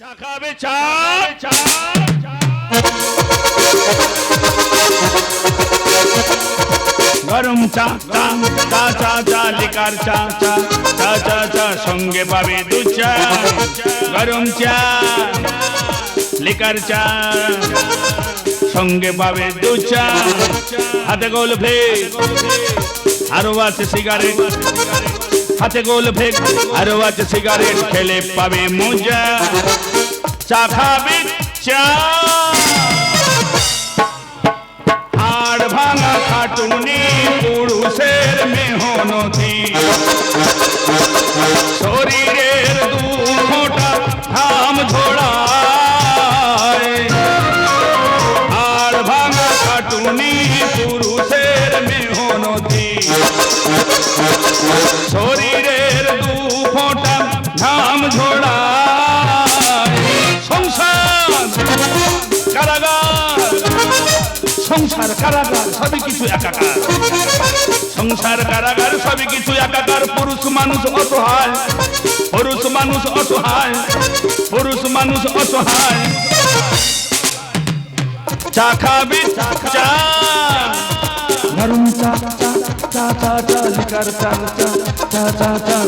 চা খাবে চা চা গরম চা চা চা চা চা, লিকার চা চা চা চা চা, সঙ্গে পাবে দু চা। গরম চা, লিকার চা, সঙ্গে পাবে দু চা। হাতে গোল ভেগ আরও আছে সিগারেট। হাতে গোল ভেগ, আরও আছে সিগারেট খেলে পাবে মজা। চা খাবে চা। হাড় ভাঙা খাটুনি পুরুষের মেহনতি। শরীরের দু ফোঁটা ঘাম ঝোড়ায় সংসার কারাগার সবই কিছু একাকার সংসার কারাগার সবই কিছু একাকার পুরুষ মানুষ অসহায় পুরুষ মানুষ অসহায় পুরুষ মানুষ অসহায় চা খাবি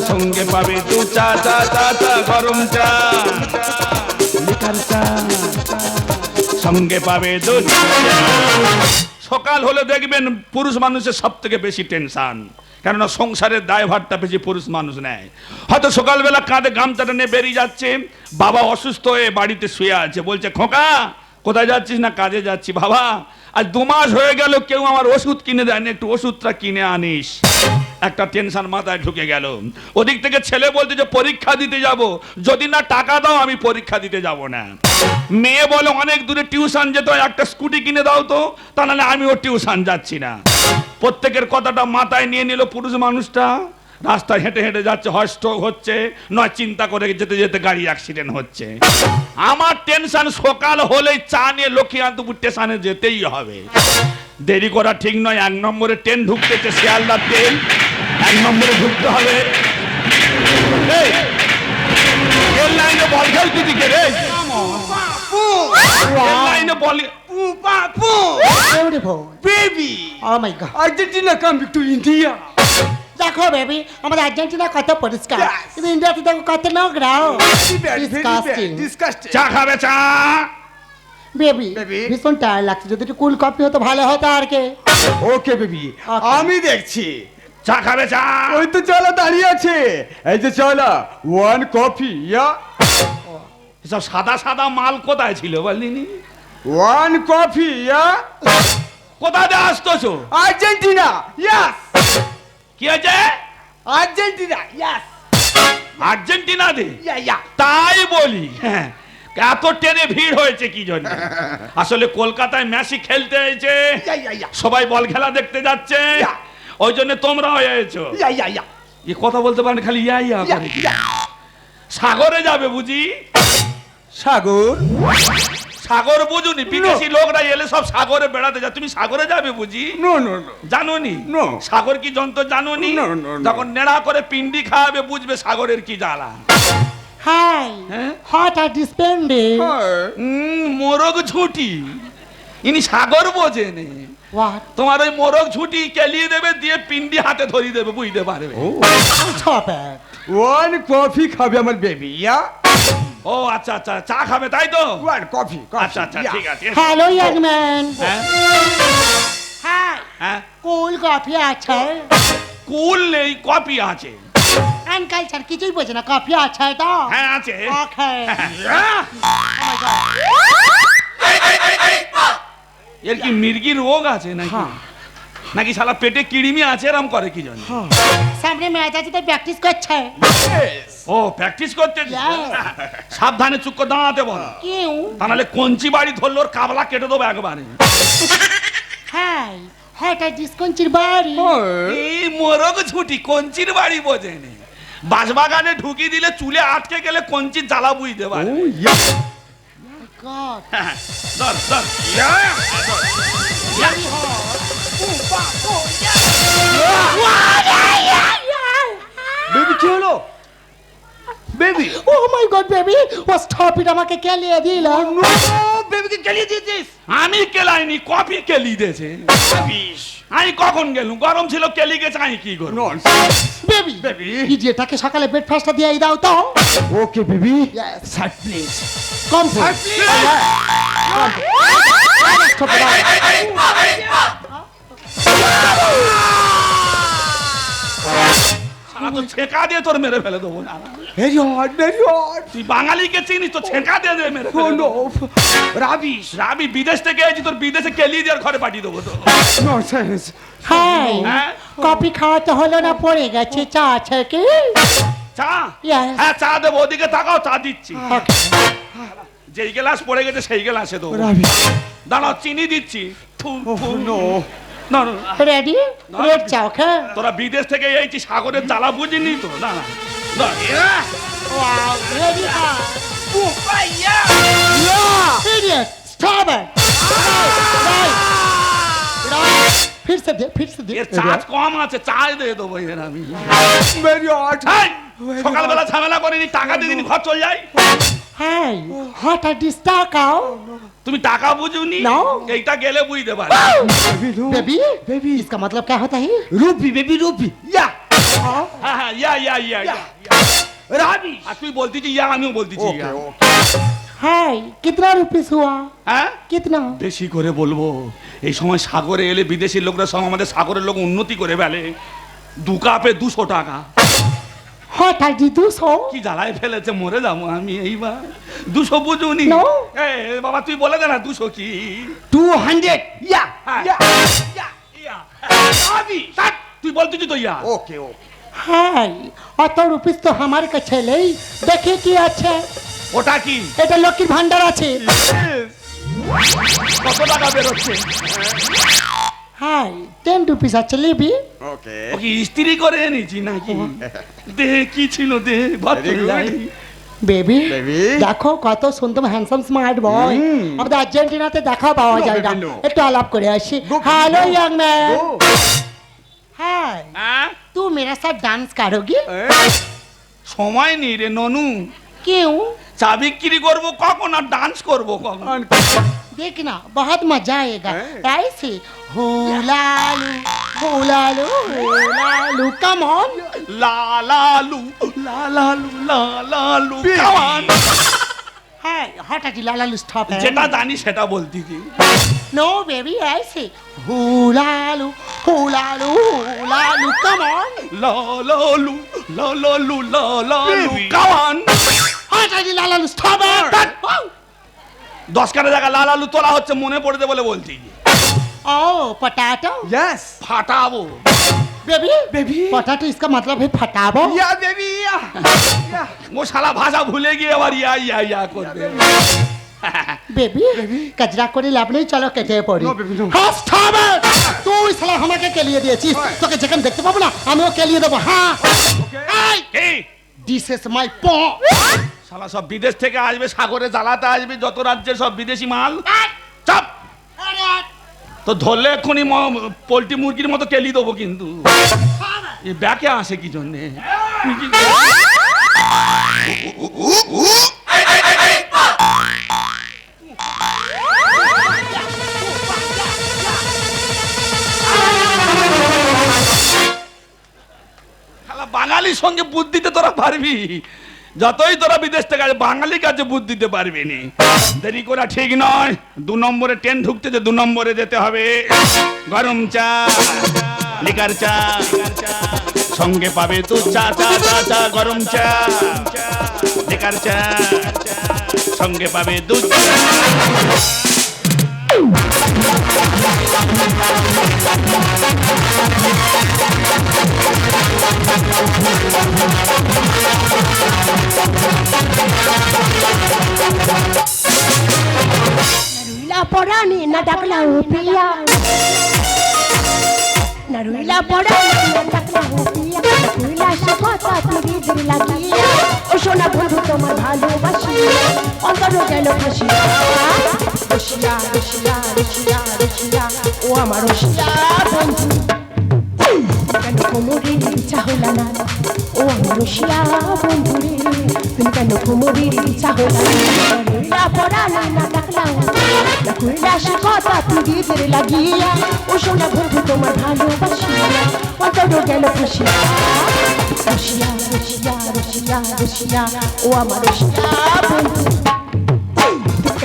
সঙ্গে পাবে দু চা চা চা চা গরম চা লিকার চা সঙ্গে পাবে সকাল হলে দেখবেন পুরুষ মানুষের সব থেকে বেশি টেনশন কেননা সংসারের দায়ভারটা বেশি পুরুষ মানুষ নেয়। হয়তো সকালবেলা কাঁধে গামছাটা নিয়ে বেরিয়ে যাচ্ছে, বাবা অসুস্থ হয়ে বাড়িতে শুয়ে আছে, বলছে, খোকা, কোথায় যাচ্ছিস না? কাজে যাচ্ছি। বাবা, আজ দু মাস হয়ে গেল, কেউ আমার ওষুধ কিনে দেয়নি, একটু ওষুধটা কিনে আনিস। একটা টেনশন মাথায় ঢুকে গেল। ওদিক থেকে ছেলে বলতে যে, পরীক্ষা দিতে যাব। যদি না টাকা দাও, আমি পরীক্ষা দিতে যাব না। মেয়ে বলে, অনেক দূরে টিউশন যেতে, একটা স্কুটি কিনে দাও তো। তা নাহলে আমিও টিউশন যাচ্ছি না। প্রত্যেকের কথাটা মাথায় নিয়ে নিল পুরুষ মানুষটা। রাস্তায় হেঁটে হেঁটে যাচ্ছে হয় হচ্ছে, নয় চিন্তা করে যেতে যেতে গাড়ি অ্যাক্সিডেন্ট হচ্ছে। আমার টেনশন সকাল হলেই চা নিয়ে লক্ষ্মীকান্তপুর স্টেশনে যেতেই হবে। দেরি করা ঠিক নয়, এক নম্বরে ট্রেন ঢুকতেছে, শিয়ালদার ট্রেন এক নম্বরে ঢুকতে হবে। এই, রেল লাইনে বল খেলতে দিকে রে। রেল লাইনে বল Beautiful. Baby, Oh my god. Argentina coming to India. দেখো বেবি আমাদের আর্জেন্টিনা কত পরিষ্কার. কিন্তু ইন্ডিয়াতে দেখো কত নোংরা. চা খাবে চা। বেবি ভীষণ টায়ার লাগছে। যদি একটু কুল কফি হতো ভালো হতো আর কে। ওকে বেবি আমি দেখছি। চা খাবে চা। ওই তো চলো দাঁড়িয়ে আছে। এই যে চলো ওয়ান কফি ইয়া। সব সাদা সাদা মাল কোথায় ছিল বলদিনি ওয়ান কফি ইয়া। কোথা দিয়ে আসতেছো? আর্জেন্টিনা ইয়াস কি আছে আর্জেন্টিনা ইয়াস আর্জেন্টিনা দে? ইয়া ইয়া। তাই বলি হ্যাঁ। এত ট্রেনে ভিড় হয়েছে কি জন্য? আসলে কলকাতায় ম্যাচি খেলতে হয়েছে সবাই বল খেলা দেখতে যাচ্ছে। ওই জন্য তোমরা হয়েছো ইয়া ইয়া ইয়া। এ কথা বলতে পারেন খালি ইয়া ইয়া করে। সাগরে যাবে বুঝি? সাগর? সাগর বুঝুনি বিদেশি লোকরা এলে সব সাগরে বেড়াতে যায়। তুমি সাগরে যাবে বুঝি? No no no. জানোনি. সাগর কি যন্ত্র জানোনি. যখন নেড়া করে পিন্ডি খাওয়াবে বুঝবে সাগরের কি জ্বালা। হাই হ্যাঁ? হট আর ডিসপেন্ডিং মোরগ ছুটি ইনি সাগর বোঝেন। তোমার ওই মোরগ ঝুটি কেলিয়ে দেবে দিয়ে পিন্ডি হাতে ধরিয়ে দেবে বুঝতে পারবে। ওয়ান কফি খাবে আমার বেবি ইয়া। ও আচ্ছা আচ্ছা চা খাবে তাই তো? ওয়ান কফি আচ্ছা আচ্ছা ঠিক আছে হ্যালো ইয়াং ম্যান হ্যাঁ? হ্যাঁ? কুল কফি আছে? কুল নেই কফি আছে। আঙ্কেল স্যার কিছুই বোঝে না কফি আছে তো? হ্যাঁ আছে। ওকে আহ! এর কি মির্গি রোগ আছে নাকি? হ্যাঁ। নাকি শালা পেটে কিড়িমি আছে এরম করে কি জন্য সামনে ম্যাচ আছে তাই প্র্যাকটিস করছে। ও প্র্যাকটিস করতে সাবধানে চুক্কো দাঁড়াতে বল। কিউ? তা নাহলে কঞ্চি বাড়ি ধরলো ওর কাবলা কেটে দেবো একবারে। হাই হট আর ডিসকঞ্চির বাড়ি। এই মোরগ ছুটি কঞ্চির বাড়ি বোঝেনি। বাঁশবাগানে ঢুকি দিলে চুলে আটকে গেলে কঞ্চির জ্বালা বুঝতে পারে। ও ইয়া গড হ্যাঁ, ধর, ধর। ইয়া, ধর। Yeah. Baby oh my god baby oh stop it আমাকে কেলিয়ে দিল বেবিকে কেলিয়ে দিয়েছিস আমি কেলাইনি কফি কেলি দিয়েছে আমি কখন গেলুম গরম ছিল কেলি গেছে আমি কি করব বেবি Baby. ইডিয়েটাকে সকালে ব্রেকফাস্টটা দিয়ে দাও তো ওকে বেবি Yes. সাইড প্লিজ কম সারা তো ছেঁকা দিয়ে তোর মেরে ফেলে দেবো না না। ভেরি হট ভেরি হট তুই বাঙালিকে চিনিস তো ছেঁকা দিয়ে দিয়ে মেরে ও নো রাবিশ রাবি বিদেশ থেকে এসেছি তোর বিদেশে কেলি দিয়ে ঘরে পাঠিয়ে দেবো তো। ননসেন্স হাই হ্যাঁ? কফি খাওয়াতে হলো না পড়ে গেছে চা আছে কি? চা? হ্যাঁ চা দেবো ওদিকে তাকাও চা দিচ্ছি। যেই গ্লাস পড়ে গেছে সেই গ্লাসে দেবো। দাঁড়াও চিনি দিচ্ছি। থু। নো না, না, না। রেডি রেড চা ওকে তোরা বিদেশ থেকে এইছি সাগরের জ্বালা বুঝিনি তো না না না, এরা। রেডি इडियट स्टॉप इट फिर से दे फिर से दे এর চার্জ কম আছে চার্জ দিয়ে দেবো এর আমি ভেরি হট হেই, সকালবেলা ঝামেলা করিনি টাকা দিয়ে দিন ঘর চলে যাই हाय हॉट आर दिस टाकाओ তুমি টাকা বুঝুনি No. এইটা গেলে বুঝতে পারে বেবি নো बेबी বেবি इसका मतलब क्या होता है রুপি বেবি রুপি ইয়া হ্যাঁ হ্যাঁ ইয়া ইয়া ইয়া ইয়া। রাবিশ আর তুই বলতেছি ইয়া আমিও বলতেছি ওকে ইয়া। ওকে हाय कितना रुपीस हुआ হ্যাঁ कितना বেশি করে বলবো এই সময় সাগরে এলে বিদেশি লোকরা সব আমাদের সাগরের লোক উন্নতি করে ফেলে দু কাপে দুশো টাকা হঠাৎ দুশো কি জ্বালায় ফেলেছে মরে যাব আমি এইবার। দুশো বুঝুনি। বাবা তুই বলে দে দুশো কি? Two hundred. ইয়া হ্যাঁ। তুই বলতে তো ইয়া। ওকে ওকে। হ্যাঁ অত রুপিস তো আমার কাছে নেই। দেখে কি আছে। ওটা কি? এটা লক্ষ্মীর ভান্ডার আছে। কত টাকা বেরোচ্ছে? হাই টেন রুপিস আছে লিবি ওকে ওকে ইস্ত্রি করে এনেছি নাকি দে কি ছিল দে ভদ্রলাই বেবি দেখো কত সুন্দর হ্যান্ডসাম স্মার্ট বয় আমাদের আর্জেন্টিনাতে দেখা পাওয়া যায় না একটু আলাপ করে আসি হ্যালো ইয়াং ম্যান হাই তু মেরা সাথ ডান্স কারও কি সময় নেই রে ননু কেউ চা বিক্রি করব কখন আর ডান্স করব কখন देखना बहुत मजा आएगा Hey. ऐसे हुलालू हुलालू हुलालू कम ऑन লা লালু লা লালু লা লালু Baby. কামান हाय हट हट लालू स्टॉप है যেটা জানি সেটা বলতেছি नो बेबी ऐसे हुलालू हुलालू हुलालू कम ऑन লা লালু লা লালু লা লালু Baby. কামান हट দশ কাটা জায়গা লাল আলু তোলা হচ্ছে মনে পড়ে বলে বলছি ओ potato yes ফাটাবো baby Baby. Potato इसका मतलब है फटाबो या बेबी या या ও শালা ভাষা ভুলে গিয়ে আবার ইয়া ইয়া ইয়া করবে বেবি কাজরা করে লাভ নেই চলো কেটে পড়ি No, baby, no. হ্যাঁ স্টপ তুই শালা আমাকে কেলিয়ে দিয়েছিস তোকে যেখানে দেখতে পাবো না আমিও কেলিয়ে দেবো হ্যাঁ কি দিস ইজ মাই প শালা সব বিদেশ থেকে আসবে সাগরে জ্বালাতে আসবে যত রাজ্যে সব বিদেশি মাল। চাপ! তো ধরলে এক্ষুনি পোলট্রি মুরগির মতো কেলি দেবো কিন্তু। এই ব্যাকে আসে কি জন্যে? বাঙালির সঙ্গে বুদ্ধিতে তোরা পারবি? যতই তোরা বিদেশ থেকে বাঙালির কাছে দিতে পারবি নি। দেরি করা ঠিক নয়। দু নম্বরে ট্রেন ঢুকতে যে দু নম্বরে যেতে হবে। গরম চা লিকার চা, সঙ্গে পাবে তো চা চা চা চা, গরম চা। লিকার চা, সঙ্গে পাবে দুধ চা। Naruila porani na dakla upia. Naruila porani na dakla upia. Naruila shakota tiri dir লাগিয়া ও সোনা বন্ধু তোমার ভালোবাসি অন্তর গেল রসিয়া ও আমার বন্ধু কেন কোমরের ইচ্ছা হলো না ও আমার রসিয়া বন্ধুরে তুমি কেন কোমরের ইচ্ছা হলো না পড়া না না ডাকলাম না কইলা সে কথা তুই লাগিয়া ও সোনা বন্ধু তোমার ভালোবাসিয়া অন্তর গেল খুশিয়া রসিয়া রসিয়া রসিয়া রসিয়া ও আমার রসিয়া বন্ধু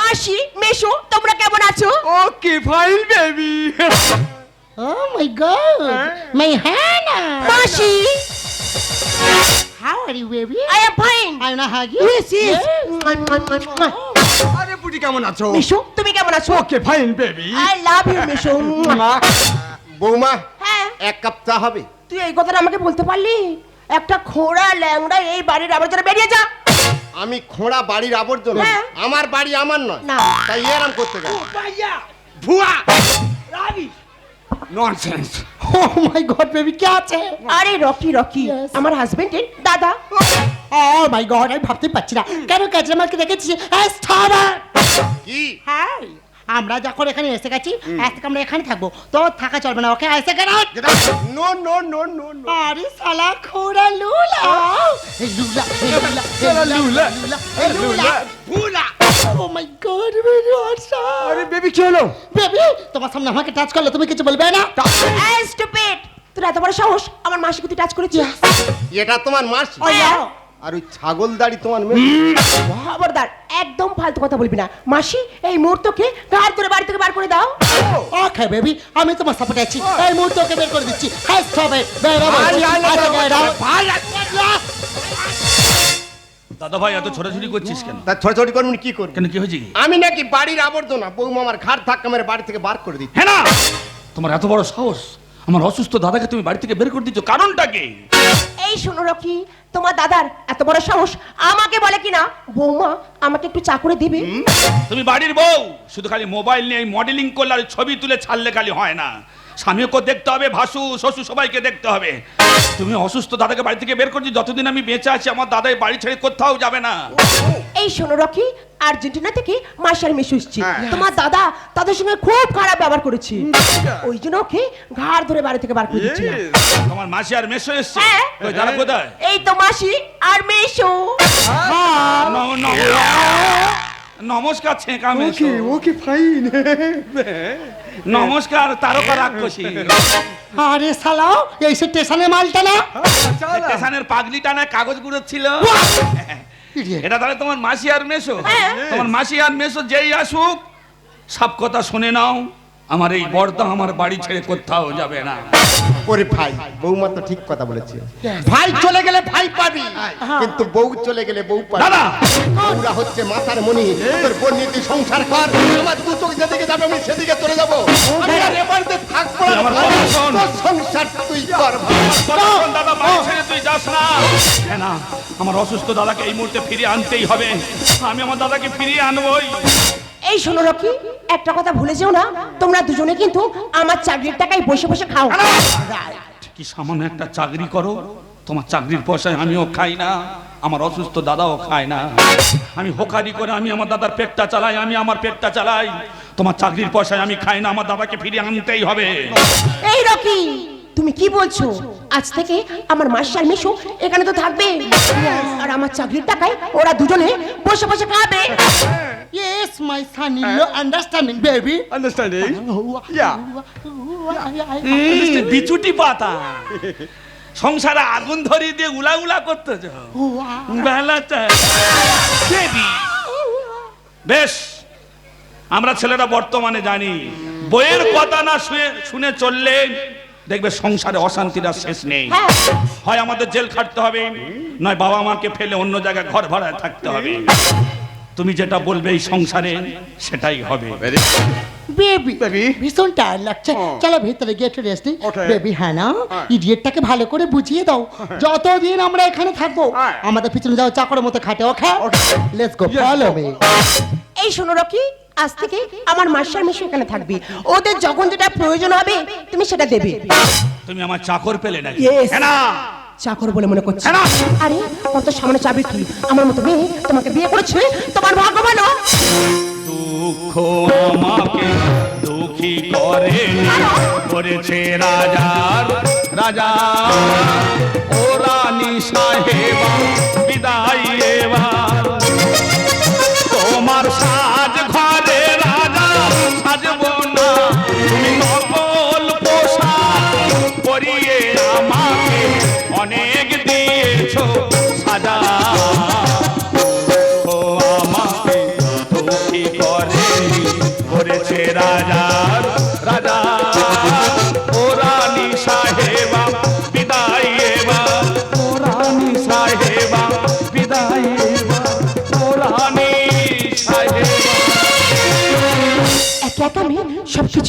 মাসি তোমরা কেমন আছো? ওকে ফাইন মাই হ্যাঁ। মাই মাসি। কেমন আছো? তুমি কেমন আছো? ওকে ফাইন লাভ বৌমা হ্যাঁ। এক হবে? তুই এই কথাটা আমাকে বলতে পারলি? একটা খোড়া ল্যাংড়া এই বাড়ির আবার বেরিয়ে যা। আমি খোঁড়া বাড়ির আবর্জনা। হ্যাঁ। আমার বাড়ি আমার নয়। তাই এরম করতে গেল। ভুয়া। Nonsense oh my god baby কে আছে? আরে রকি রকি। আমার হাজবেন্ডের দাদা। ও মাই গড আমি ভাবতে পারছি না। কেন কাজরামাকে দেখেছি দেখেছিস? stop it! কি হ্যাঁ। আমরা যখন এখানে এসে গেছি আজ থেকে আমরা এখানে থাকব। তো থাকা চলবে না ওকে? এসে গেল no no no no no. আরে খোড়া লুলা। এই লুলা এই লুলা এই লুলা লুলা এই লুলা ভুলা ও মাই গড বেবি আচ্ছা আরে বেবি কি হলো? বেবি তোমার সামনে আমাকে টাচ করলে তুমি কিছু বলবে না? এই স্টুপিড তোর এত বড় সাহস? আমার মাসিকে তুই টাচ করেছিস? এটা তোমার মাসি। ও ইয়া আর ওই ছাগল দাড়ি তোমার মেয়ে? খবরদার একদম ফালতু কথা বলবি না। মাসি এই মুহূর্তকে ঘাড় ধরে বাড়ি থেকে বার করে দাও। ওকে বেবি আমি তোমার সাপোর্টে আছি। এই মুহূর্তে ওকে বের করে দিচ্ছি। হ্যাঁ বেরো দাদা ভাই এত ছোটাছুটি করছিস কেন? তা ছোট করবেন কি করবেন কেন কি হয়েছে আমি নাকি বাড়ির আবর্জনা বৌমা আমার ঘাট ধাক্কা মেরে বাড়ি থেকে বার করে দিচ্ছি। হ্যাঁ না তোমার এত বড় সাহস? আমার অসুস্থ দাদাকে তুমি বাড়ি থেকে বের করে দিচ্ছ কারণটা কি? এই শোনো রকি তোমার দাদার এত বড় সাহস আমাকে বলে কিনা? বৌমা আমাকে একটু চা করে দিবে? তুমি বাড়ির বউ শুধু খালি মোবাইল নিয়ে মডেলিং করলে আর ছবি তুলে ছাড়লে খালি হয় না। স্বামীকে দেখতে হবে ভাসু শ্বশুর সবাইকে দেখতে হবে। তুমি অসুস্থ দাদাকে বাড়ি থেকে বের করছি যতদিন আমি বেঁচে আছি আমার দাদাই বাড়ি ছেড়ে কোথাও যাবে না। এই শোনো রকি আর্জেন্টিনা থেকে মার্শাল মেসু এসছে। হ্যাঁ। তোমার দাদা তাদের সঙ্গে খুব খারাপ ব্যবহার করেছে। ওই জন্য ওকে ঘাড় ধরে বাড়ি থেকে বার করে দিচ্ছিল তোমার মাসি আর মেসো এসছে। হ্যাঁ। কই, দাদা কোথায়? এই তো মাসি আর মেসো। ন- ন- নমস্কার ছেঁকা মেসো। ওকে ফাইন নমস্কার তারকা রাক্ষসী। আরে সালা এই সে স্টেশনে মালটা না? স্টেশনের পাগলিটা না কাগজ গুঁড়োচ্ছিল এটা তাহলে তোমার মাসি আর মেসো? হ্যাঁ। তোমার মাসি আর মেসো যেই আসুক সব কথা শুনে নাও। আমার এই বর্দা আমার বাড়ি ছেড়ে কোথাও যাবে না। ওরে ভাই বৌমা তো ঠিক কথা বলেছে। ভাই চলে গেলে ভাই পাবি কিন্তু বউ চলে গেলে বউ পাবি। দাদা! বউরা হচ্ছে মাথার মনি তোর বোন সংসার কর। আমার দু চোখ যেদিকে যাবে আমি সেদিকে চলে যাব। সংসার তুই কর ভাই। কথা শোন, দাদা বাড়ি ছেড়ে তুই যাস না। না আমার অসুস্থ দাদাকে এই মুহূর্তে ফিরিয়ে আনতেই হবে। আমি আমার দাদাকে ফিরিয়ে আনবই। এই শোনো রকি একটা কথা ভুলে যেও না। তোমরা দুজনে কিন্তু আমার চাকরির টাকায় বসে বসে খাও। কি সামান্য একটা চাকরি করো। তোমার চাকরির পয়সায় আমিও খাই না। আমার অসুস্থ দাদাও খায় না। আমি হোকারি করে আমি আমার দাদার পেটটা চালাই আমি আমার পেটটা চালাই। তোমার চাকরির পয়সায় আমি খাই না আমার দাদাকে ফিরে আনতেই হবে। এই রকি তুমি কি বলছো? আজ থেকে আমার মাস্টার মিশু এখানে তো থাকবে। আর আমার চাকরির টাকায় ওরা দুজনে বসে বসে খাবে। Yes, my son, you understanding, baby? Understanding Yeah. বিচুটি পাতা সংসারে আগুন ধরিয়ে দিয়ে উলা উলা বেলাটা বেশ, আমরা ছেলেরা বর্তমানে জানি, বইয়ের কথা না শুয়ে, শুনে চললে দেখবে সংসারে অশান্তির আর শেষ নেই। হয় আমাদের জেল খাটতে হবে, নয় বাবা মাকে ফেলে অন্য জায়গায় ঘর ভাড়ায় থাকতে হবে। তুমি যেটা বলবে এই সংসারে সেটাই হবে। বেবি? ভীষণ টায়ার লাগছে। চলো ভেতরে গিয়ে একটু রেস্ট নিই। বেবি হ্যাঁ না? হ্যাঁ। ইডিয়েটটাকে ভালো করে বুঝিয়ে দাও। যতদিন আমরা এখানে থাকব হ্যাঁ। আমাদের পিছনে যাও চাকরের মতো খাটে ওকে Okay. Let's go follow me এই শোনো রকি আজ থেকে আমার মাস্টার মেশো এখানে থাকবে। ওদের যখন যেটা প্রয়োজন হবে তুমি সেটা দেবে। তুমি আমার চাকর পেলে নাকি? হ্যাঁ না? চাকর বলে মনে করছে? আরে কত সামনে চাবি কি আমার মতো মেয়ে তোমাকে বিয়ে করেছে তোমার ভাগ্য ভালো। দুঃখ আমাকে দুঃখী করে। করেছে রাজার রাজা। ও রানী সাহেবা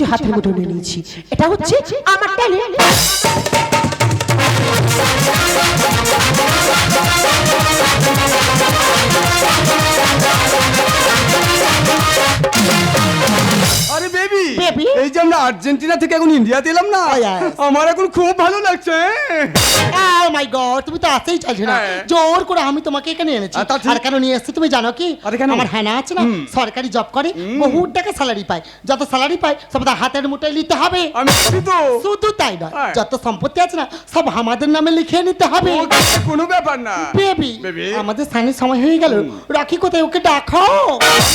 হাতের মুঠো নিয়েছি। এটা হচ্ছে আমার ট্যালেন্ট বেবি এই যে আমরা আর্জেন্টিনা থেকে এখন ইন্ডিয়াতে এলাম না? Oh, আমার এখন খুব ভালো লাগছে। ও মাই গড তুমি তো আসতেই চাইছো না। হ্যাঁ। জোর করে আমি তোমাকে এখানে এনেছি। আর কেন নিয়ে এসেছি তুমি জানো কি? আমার হ্যানা আছে না সরকারি জব করে বহু টাকা স্যালারি পায়। যত স্যালারি পায় সব তার হাতের মুঠোয় নিতে হবে। শুধু তাই নয় হ্যাঁ। যত সম্পত্তি আছে না সব আমাদের নামে লিখে নিতে হবে। কোনো ব্যাপার না। বেবি আমাদের সানের সময় হয়ে গেল। রাখি কোথায়? ওকে ডাকো।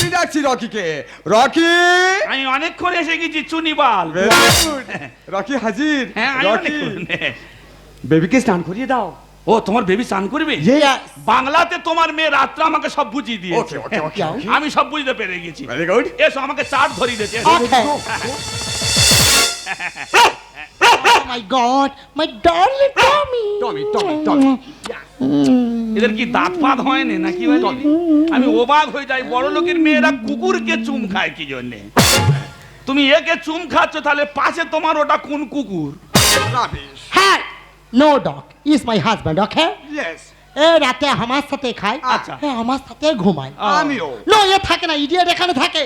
আমি ডাকছি রকিকে। রকি? আমি অনেকক্ষণ এসে গেছি চুনিবাল. রকি হাজির হ্যাঁ রকি। বেবিকে স্নান করিয়ে দাও। ও তোমার বেবি স্নান করবে? বাংলাতে তোমার মেয়ে রাত্রে আমাকে সব বুঝিয়ে দিয়েছে। ওকে ওকে আমি সব বুঝতে পেরে গেছি। এসো আমাকে চাট ধরিয়ে দিয়েছে oh my god, my darling Tommy. Tommy Tommy Tommy এদের কি দাঁত ফাত হয়নি নাকি ভাই আমি অবাক হয়ে যাই বড় লোকের মেয়েরা কুকুরকে চুম খায় কি জন্যে? তুমি একে চুম খাচ্ছ তাহলে পাশে তোমার ওটা কোন কুকুর? Hey, no dog. He's my husband, okay? Yes এ রাতে আমার সাথে খায় আচ্ছা। এ আমার সাথে ঘুমায়। আমিও। নো এ থাকে না ইডিয়েট এখানে থাকে।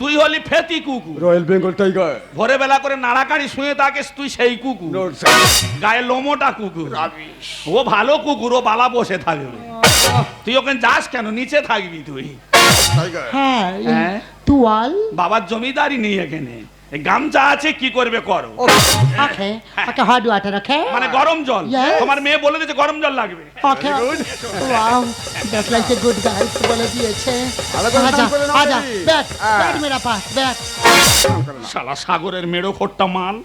তুই হলি ফেতি কুকুর। রয়্যাল বেঙ্গল টাইগার ভোরে বেলা করে নাড়াকাড়ি শুয়ে থাকিস তুই সেই কুকুর। নো গায়ে লোমোটা কুকুর। ও ভালো কুকুর ও বালা বসে থাকবে। তুই ওখানে যাস কেন? নিচে থাকবি তুই। হ্যাঁ হ্যাঁ? তুয়াল। বাবার জমিদারি নেই এখানে। গামছা আছে কি করবে করো? Okay okay hot water okay? মানে গরম জল. তোমার মেয়ে বলে দিয়েছে গরম জল লাগবে। Okay wow that's like a good guys বলে দিয়েছে। আজা আজা ব্যাট হ্যাঁ। ব্যাট মেরা পাস ব্যাট শালা সাগরের মেড়ো খোট্টা মাল।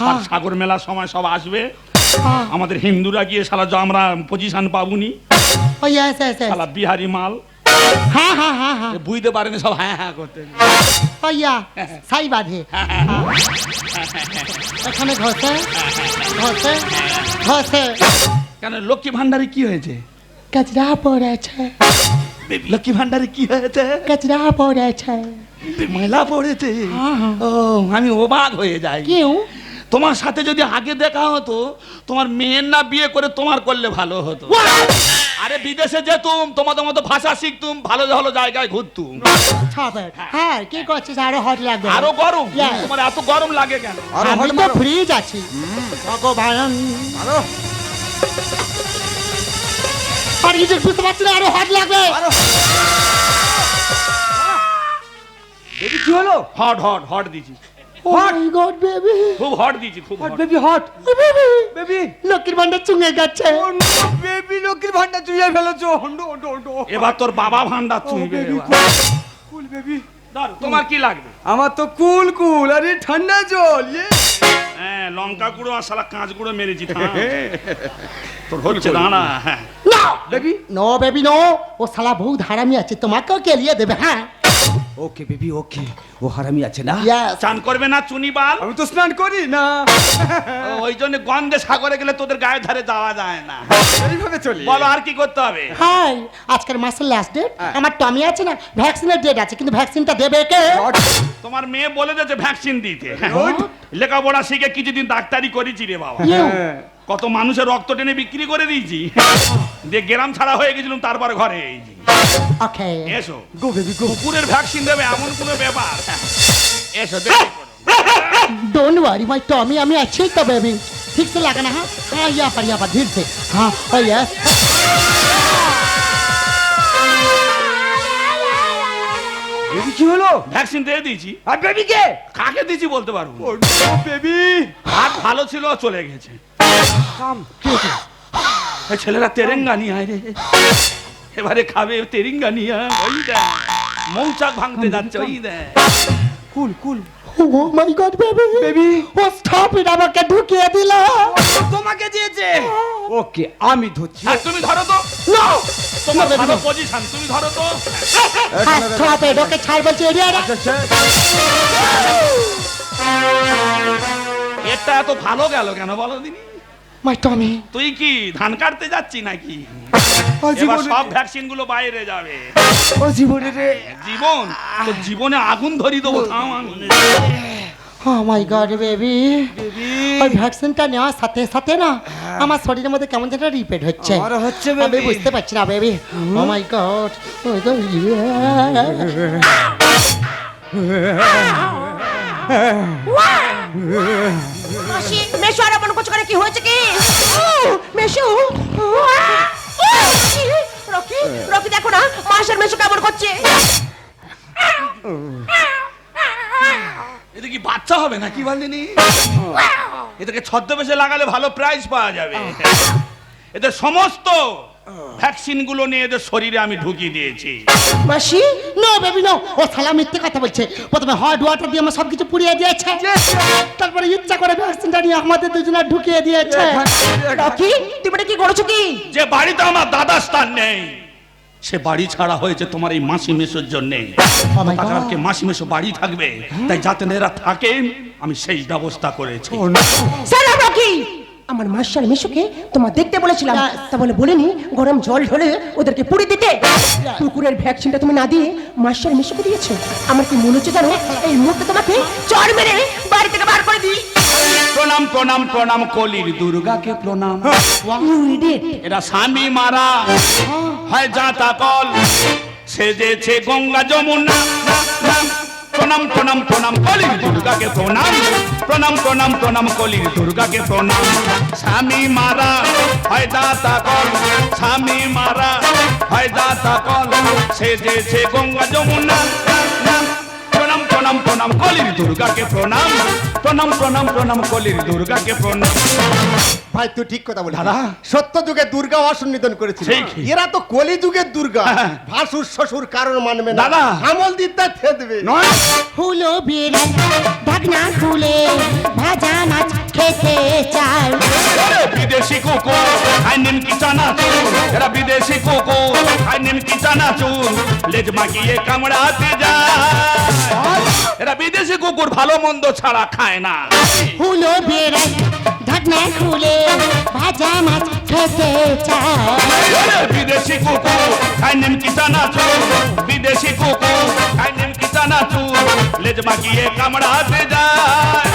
হ্যাঁ সাগর মেলার সময় সব আসবে। হ্যাঁ। আমাদের হিন্দুরা গিয়ে শালা যা আমরা পজিশন পাবুনি। ও ইয়েস ইয়েস শালা বিহারি মাল। হ্যাঁ হ্যাঁ হ্যাঁ হ্যাঁ বুঝতে পারেনি সব হ্যাঁ হ্যাঁ করতে। ও সাই বাঁধে। এখানে ঘষে ঘষে ঘষে। কেন লক্ষ্মী ভান্ডারে কি হয়েছে? কচরা পড়েছে। লক্ষ্মী ভান্ডারে কি হয়েছে? কচরা পড়েছে। ময়লা পড়েছে। ও আমি অবাক হয়ে যাই। কেউ? তোমার সাথে যদি আগে দেখা হতো তোমার মেয়ের না বিয়ে করে তোমার করলে ভালো হতো। আরে বিদেশে যেতুম তোমাদের মতো ভাষা শিখতুম ভালো ভালো জায়গায় ঘুরতুম। হ্যাঁ কি করছিস? আরও হট লাগবে। আরও গরম. তোমার এত গরম লাগে কেন? আমি তো ফ্রিজ আছি। ভগবান। আরও আর কিছু বুঝতে পারছি না আরও হট লাগবে। কি হলো? হট হট হট দিছি মাই গড বেবি খুব হট দিছি খুব hot baby hot baby baby লক্ষ্মীর ভান্ডার চুঙে যাচ্ছে বেবি লক্ষ্মীর ভান্ডার চুইয়ে ফেলেছো। হন্ডো হন্ডো হন্ডো। এবার তোর বাবা ভান্ডার চুইবে বেবি কুল বেবি তোমার কি লাগবে? আমার তো কুল কুল আরে ঠান্ডা জল ইয়ে। হ্যাঁ লঙ্কা গুঁড়ো আর সালা কাঁচ গুঁড়ো মেরেছি। তোর হচ্ছে দাঁড়া হ্যাঁ। No baby no baby no ও শালা বহু ধারামি আছে তোমাকেও কেলিয়ে দেবে হ্যাঁ? ওকে বেবি ওকে ও হারামি আছে না. চান করবে না চুনি বাল? আমি তো স্নান করি না। ওই জন্য গন্ধে সাগরে গেলে তোদের গায়ে ধারে যাওয়া যায় না। এইভাবে চলি। বলো আর কি করতে হবে? হাই আজকের মাসের লাস্ট ডেট আমার টমি আছে না? ভ্যাকসিনের ডেট আছে কিন্তু ভ্যাকসিনটা দেবে কে? তোমার মেয়ে বলে দিয়েছে ভ্যাকসিন দিতে। লেখাপড়া শিখে কিছুদিন ডাক্তারি করেছি রে বাবা. কত মানুষের রক্ত টেনে বিক্রি করে দিয়েছি। দিয়ে গ্রাম ছাড়া হয়ে গেছিলাম তারপর ঘরে এইছি। ওকে এসো গো বেবি গো কুকুরের ভ্যাকসিন দেবে এমন কোনো ব্যাপার এসো দেরি করো না। डोंट वरी माय टॉमी আমি আছি তো বেবি ঠিক से लगाना है हाँ यहाँ पर यहाँ पर धीरे से हाँ oh yes বেবি কি হলো ভ্যাকসিন দিয়ে দিয়েছি আর বেবি কে কাকে দিয়েছি বলতে পারবো না। ও বেবি হাত ভালো ছিল চলে গেছে এই ছেলেরা তেরেঙ্গা নিয়ে আয় রে এবারে খাবে তেরিঙ্গা নিয়ে। ওই দেখ মৌচাক ভাঙতে যাচ্ছে ওই দেখ। Cool cool. Oh my god baby baby oh stop it আমাকে ঢুকিয়ে দিল। তোমাকে দিয়েছে। ওকে আমি ধরছি। আর তুমি ধরো তো। নো তোমার ভালো পজিশন তুমি ধরো তো। হ্যাঁ স্টপ ইট ওকে ছাড় বলছি এরিয়া এটা এত ভালো গেল কেন বলো দিনি? মাই টমি তুই কি ধান কাটতে যাচ্ছি নাকি? এবার সব ভ্যাকসিনগুলো বাইরে যাবে। ও জীবনে রে। জীবন? তো জীবনে আগুন ধরি দেবো থাম আমি। ও মাই গড বেবি ওই ভ্যাকসিনটা নেওয়ার সাথে সাথে না আমার শরীরের মধ্যে কেমন যেন রিপেট হচ্ছে। আমারও হচ্ছে, আমি বুঝতে পারছি না বেবি ও মাই গড মাসি মেশো আর এমন কিছু করে কি হয়েছে কি? মেশো রকি রকি দেখো না মাসের মেশো কেমন করছে? এতে কি বাচ্চা হবে না কি বলিনি এদেরকে ছদ্মবেশে লাগালে ভালো প্রাইজ পাওয়া যাবে। এতে সমস্ত ভ্যাকসিনগুলো নিয়ে এদের শরীরে আমি ঢুকিয়ে দিয়েছি। মাসি নো বেবি নো ও শালা মিথ্যে কথা বলছে। প্রথমে হট ওয়াটার দিয়ে আমার সবকিছু পুড়িয়ে দিয়েছে। তারপরে ইচ্ছা করে ভ্যাকসিনটা নিয়ে আমাদের দুজনে ঢুকিয়ে দিয়েছে। রকি তুমি এটা কি করেছ কি? যে বাড়িতে আমার দাদা স্থান নেই সে বাড়ি ছাড়া হয়েছে তোমার এই মাসি মেশোর জন্য। Oh. কালকে মাসি মেশো বাড়ি থাকবে? তাই যাতে এরা থাকে আমি সেই ব্যবস্থা করেছি। সালা রকি আমার মাসার মেশোকে তোমার দেখতে বলেছিলাম। তা বলে বলিনি গরম জল ঢলে ওদেরকে পুড়ে দিতে। কুকুরের ভ্যাকসিনটা তুমি না দিয়ে মাসার মেশোকে দিয়েছ। আমার কি মনে হচ্ছে জানো এই মুহূর্তে তোমাকে চর মেরে বাড়ি থেকে বার করে দিই। প্রণাম প্রণাম প্রণাম কলির দুর্গাকে প্রণাম। এরা স্বামী মারা হয়। যাতা কল। সেজেছে গঙ্গা যমুনা। প্রণাম প্রণাম প্রণাম, কলির দুর্গাকে প্রণাম। প্রণাম প্রণাম প্রণাম, কলির দুর্গাকে প্রণাম। স্বামী মারা, হয় দাতা কল। স্বামী মারা, হয় দাতা কল। সে যে গঙ্গা যমুনা। প্রণাম প্রণাম কলির দুর্গাকে প্রণাম। প্রণাম প্রণাম প্রণাম কলির দুর্গাকে প্রণাম। ভাই তুই ঠিক কথা বলি দাদা। সত্য যুগে দুর্গা অসন্নিধন করেছিল। এরা তো কলি যুগের দুর্গা। হ্যাঁ। ভাসুর শ্বশুর কারণ মানবে না। দাদা। আমল দিতে থেদবে। নয়। হুলো বিড়াল ঢাকনা খুলে ভাজা মাছ খেতে চাই বিদেশি কুকুর খাই নিমকি চানাচুর এরা বিদেশি কুকুর খাই নিমকি চানাচুর লেজ মাগিয়ে কামড়াতে যায়। এরা বিদেশি কুকুর ভালো মন্দ ছাড়া খায় না। হুলো ঢাকনা খুলে ভাজা মাছ খেতে চায়। বিদেশি কুকুর খাই নিমকি চানাচুর বিদেশি কুকুর নিমকি লেজ মাখিয়ে কামড়াতে যায়।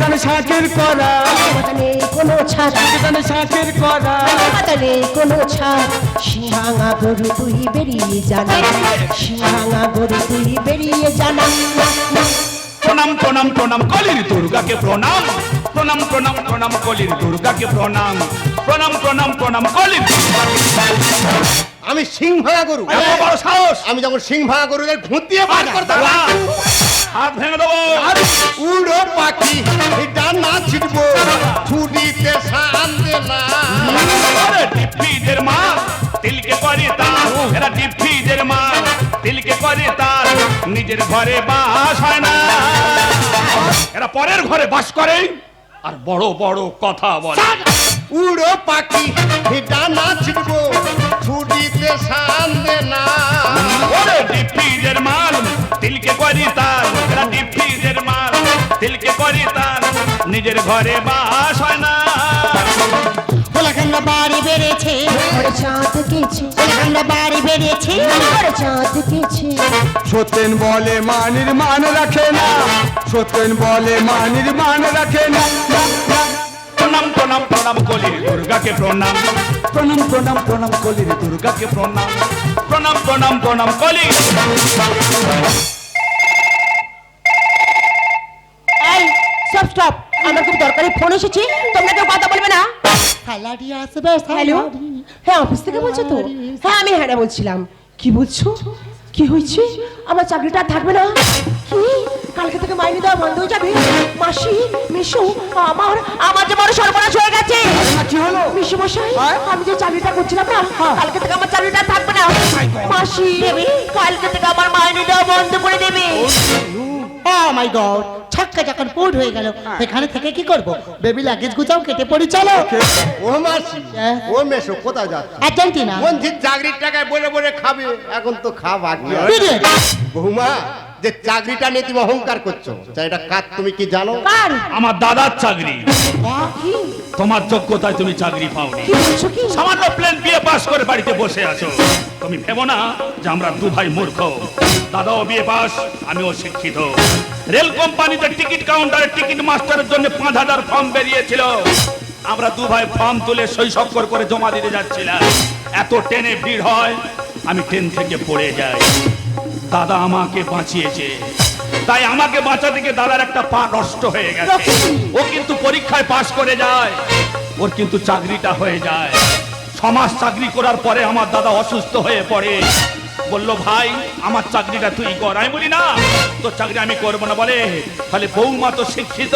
টানে শাকের করা। বাতানে কোনো ছাড়। টানে শাকের করা। বাতানে কোনো ছাড়। সিংহাঙা গরু তুই বেরিয়ে জানা। সিংহাঙা গরু তুই বেরিয়ে জানা। প্রণাম প্রণাম প্রণাম কলির দুর্গাকে প্রণাম। প্রণাম প্রণাম প্রণাম কলির দুর্গাকে প্রণাম। প্রণাম প্রণাম প্রণাম কলির আমি সিং ভাঙা গরু। এত বড় সাহস। আমি যখন সিং ভাঙা গরুদের ভূত দিয়ে বার করতে দাদা, হাত ভেঙে দেবো। উড়ো পাখি ডানা ছিটবো। ছুটিতে সানবে না। ডিপ্পিদের মা তিলকে করে তার। এরা ডিপ্পিদের মা তিলকে করে তার। নিজের ঘরে বাস হয় না। এরা পরের ঘরে বাস করে। আর বড় বড় কথা বলে। উড়ো পাখি ডানা ছিটবো। ছুটিতে সানবে না। ওরে ডিপ্পিদের মাল তিলকে করি নিজের ঘরে বাস হয় না। বাড়ি বেড়েছে। চাঁদ কেছে বাড়ি বেড়েছে। চাঁদ কেছে সত্যেন বলে মানির মান রাখে না। সত্যেন বলে মানির মান রাখে না। প্রণাম প্রণাম প্রণাম কলি দুর্গাকে প্রণাম। প্রণাম প্রণাম প্রণাম কলি দুর্গাকে প্রণাম। প্রণাম প্রণাম প্রণাম কলি। সব স্টপ আমার খুব দরকারি ফোন এসেছে তোমরা কেউ কথা বলবে না। স্যালারি আসবে হ্যালো? হ্যাঁ অফিস থেকে বলছো তো? হ্যাঁ আমি হ্যাঁ বলছিলাম। কি বলছো? কি হয়েছে? আমার চাকরিটা আর থাকবে না। কি? কালকে থেকে মাইনে দেওয়া বন্ধ হয়ে যাবে? মাসি মিশু আমার আমার যে বড় সর্বনাশ হয়ে গেছে। কি হলো? মিশু মশাই আমি যে চাকরিটা করছিলাম না কালকে থেকে আমার চাকরিটা আর থাকবে না। মাসি কালকে থেকে আমার মাইনে দেওয়া বন্ধ করে দেবে। ও মাই গড ছক্কা যখন পুট হয়ে গেল এখানে থেকে কি করব? বেবি লাগেজ গুছাও কেটে পড়ি চলো। ও মাসি হ্যাঁ? ও মেশো কোথায় যাচ্ছে? আর্জেন্টিনা। মন্দির চাকরির টাকায় বলে বলে খাবে এখন তো খা বাকি আছে। বৌমা যে চাকরিটা নিয়ে তুমি অহংকার করছ। এটা কাজ তুমি কি জানো? আমার দাদার চাকরি। তোমার যোগ্যতায় তুমি চাকরি পাওনি। সামান্য প্লেন বিয়ে পাস করে বাড়িতে বসে আছো। তুমি ভেবো না যে আমরা দু ভাই মূর্খ। দাদাও বিয়ে পাস আমিও শিক্ষিত। রেল কোম্পানিতে টিকিট কাউন্টারে টিকিট মাস্টারের জন্য পাঁচ হাজার ফর্ম বেরিয়েছিল। আমরা দু ভাই ফর্ম তুলে সই স্বাক্ষর করে জমা দিতে যাচ্ছিলাম। এত ট্রেনে ভিড় হয় আমি ট্রেন থেকে পড়ে যাই। দাদা আমাকে বাঁচিয়েছে। তাই আমাকে বাঁচাতে গিয়ে দাদার একটা পা নষ্ট হয়ে গেছে। ও কিন্তু পরীক্ষায় পাশ করে যায়। ওর কিন্তু চাকরিটা হয়ে যায়। সমাজ চাকরি করার পরে আমার দাদা অসুস্থ হয়ে পড়ে। বলল ভাই আমার চাকরিটা তুই কর। আমি বলি, না, তোর চাকরি আমি করব না। বলে, তাহলে বৌমা তো শিক্ষিত।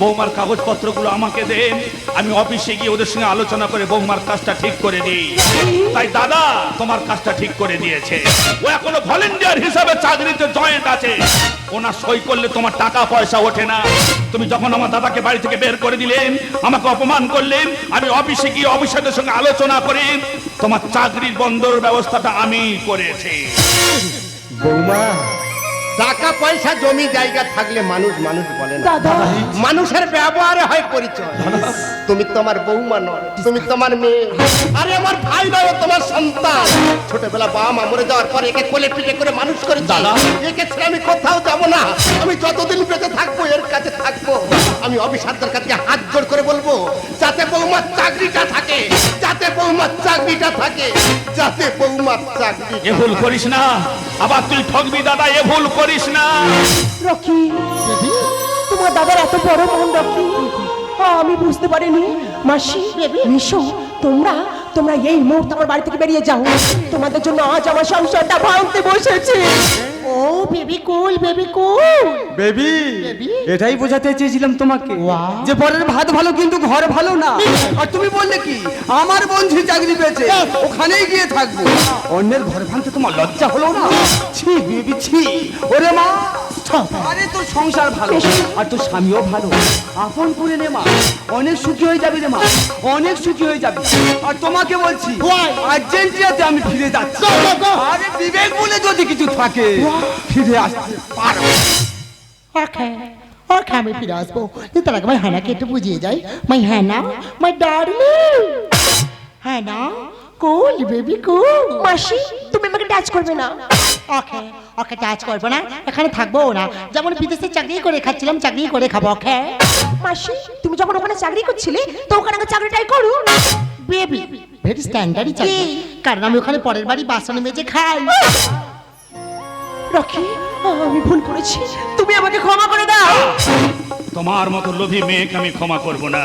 বৌমার কাগজপত্রগুলো আমাকে দেন আমি অফিসে গিয়ে ওদের সঙ্গে আলোচনা করে বৌমার কাজটা ঠিক করে দিই। তাই দাদা, তোমার কাজটা ঠিক করে দিয়েছে। ও এখনও ভলেন্টিয়ার হিসাবে চাকরিতে জয়েন্ট আছে। ওনার সই করলে তোমার টাকা পয়সা ওঠে না। তুমি যখন আমার দাদাকে বাড়ি থেকে বের করে দিলেন, আমাকে অপমান করলেন, আমি অফিসে গিয়ে অফিসারদের সঙ্গে আলোচনা করে, তোমার চাকরির বন্দর ব্যবস্থাটা আমি করেছি। বৌমা টাকা পয়সা জমি জায়গা থাকলে মানুষ মানুষ বলে না। মানুষের ব্যবহারে হয় পরিচয়। তুমি তোমার বৌমা নয় তুমি তোমার মেয়ে। আরে আমার ভাই নয় তোমার সন্তান। ছোটবেলা বাবা মা মরে যাওয়ার পর একে কোলে পিঠে করে মানুষ করে দাদা। একে ছেড়ে আমি কোথাও যাব না। আমি যতদিন বেঁচে থাকব এর কাছে থাকব। আমি অফিসারদের কাছে হাত জোড় করে বলব যাতে বৌমার চাকরিটা থাকে যাতে বৌমার চাকরিটা থাকে যাতে বৌমার চাকরি এ ভুল করিস না। আবার তুই ঠকবি দাদা এ ভুল করিস না। রকি তোমার দাদার এত বড় মন রকি। আমি বুঝতে পারিনি। মাসি মিশো তোমরা তোমরা এই মুহূর্তে আমার বাড়ি থেকে বেরিয়ে যাও। তোমাদের জন্য আজ আমার সংসারটা ভাঙতে বসেছে। ও baby cool baby cool. Baby এটাই বোঝাতে চেয়েছিলাম তোমাকে যে পরের ভাত ভালো কিন্তু ঘর ভালো না। আর তুমি বললে কি আমার বন্ধু চাকরি পেয়েছে ওখানেই গিয়ে থাকব। অন্যের ঘর ভাঙতে তোমার লজ্জা হলো না? ছি বেবি ছি। ওরে মা আরে তোর সংসার ভালো আর তোর স্বামীও ভালো। আপন করে নে মা অনেক সুখী হয়ে যাবি রে মা অনেক সুখী হয়ে যাবি। আর তোমাকে বলছি? আর্জেন্টিনাতে আমি ফিরে যাচ্ছি! আরে বিবেক বলে যদি কিছু থাকে। ফিরে আসতে পারো। ওকে ওকে আমি ফিরে আসব। তার আগে আমার হ্যানাকে একটু বুঝিয়ে যাই। My Hannah my darling. Hannah cool baby cool মাসি তুমি আমাকে টাচ করবে না। ওকে ওকে টাচ করব না। এখানে থাকব না। যেমন বিদেশে চাকরি করে খাচ্ছিলাম চাকরি করে খাব ওকে? মাসি তুমি যখন ওখানে চাকরি করছিলে তো ওখানে আগে চাকরিটাই করো বেবি ভেরি স্ট্যান্ডার্ডই চাকরি। কারণ আমি ওখানে পরের বাড়ি বাসনে মেজে খাই। রকি আমি ভুল করেছি। তুমি আমাকে ক্ষমা করে দাও। তোমার মতো লোভী মেয়েকে আমি ক্ষমা করব না।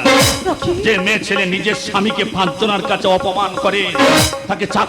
রকি। যে মেয়ে ছেলে নিজের স্বামীকে পাঁচজনের কাছে অপমান করে তাকে চাকরি